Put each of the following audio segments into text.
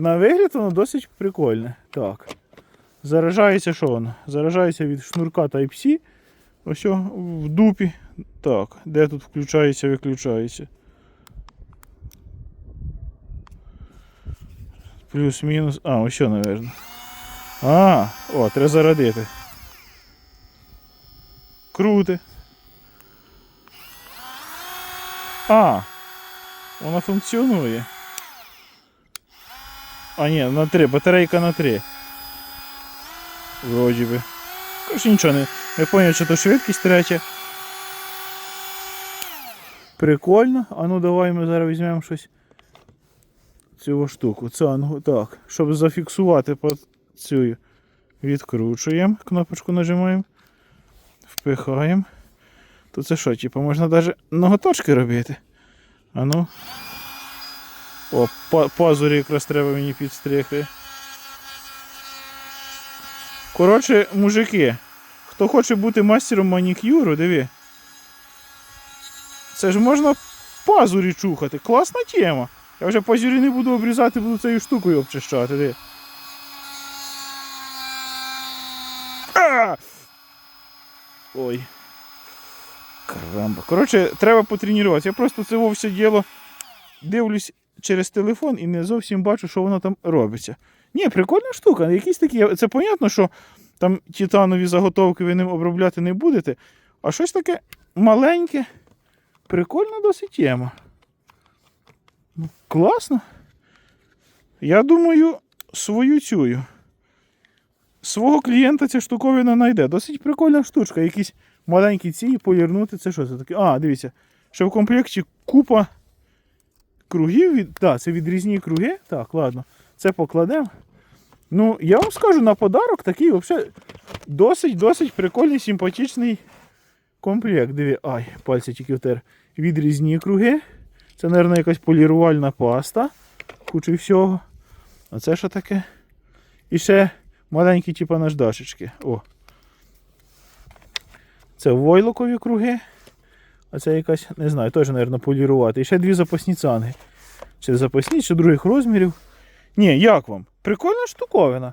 На вигляд воно досить прикольне. Так. Заражається що воно? Заражається від шнурка Type-C. Ось в дупі. Так, де тут включається, виключається. Плюс-мінус. А, ось що, напевно. А, о, треба зарядити. Круте. А, вона функціонує. А, ні, на 3, батарейка на 3. Вроді би. Короче, нічого не. Не поняв, чи то швидкість третя. Прикольно. А ну давай ми зараз візьмемо щось. Цю штуку. Цангу. Так. Щоб зафіксувати цю. Відкручуємо. Кнопочку нажимаємо. Впихаємо. То це що, типу, можна навіть ноготочки робити. А ну. О, пазурі якраз треба мені підстригти. Коротше, мужики, хто хоче бути мастером манікюру, диви. Це ж можна пазурі чухати. Класна тема. Я вже пазурі не буду обрізати, буду цією штукою обчищати. Диви. Ой. Карамба. Коротше, треба потренуватися. Я просто це вовсе діло дивлюсь через телефон і не зовсім бачу, що воно там робиться. Ні, прикольна штука. Якісь такі. Це понятно, що там титанові заготовки ви ним обробляти не будете. А щось таке маленьке. Прикольна досить тема. Ну, Класно. Я думаю, свою цю. Свого клієнта ця штуковина знайде. Досить прикольна штучка. Якісь маленькі ці полірнути. Це що це таке? А, дивіться. Ще в комплекті купа кругів. Від... Так, це відрізні круги. Так, ладно. Це покладемо. Ну, я вам скажу, на подарок такий взагалі досить-досить прикольний, симпатичний комплект. Диві, ай, пальці тільки втер. Відрізні круги. Це, мабуть, якась полірувальна паста. Куча всього. А це що таке? І ще маленькі, типу, наждачечки. О. Це войлокові круги. А це якась, не знаю, теж, мабуть, полірувати. І ще дві запасні цанги. Чи запасні, чи других розмірів. Ні, як вам? Прикольна штуковина.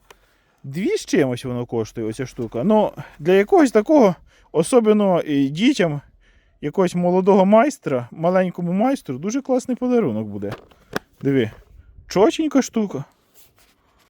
Дві з чимось воно коштує, оця штука. Ну, для якогось такого, особливо дітям, якогось молодого майстра, маленькому майстру, дуже класний подарунок буде. Диви, чотенька штука.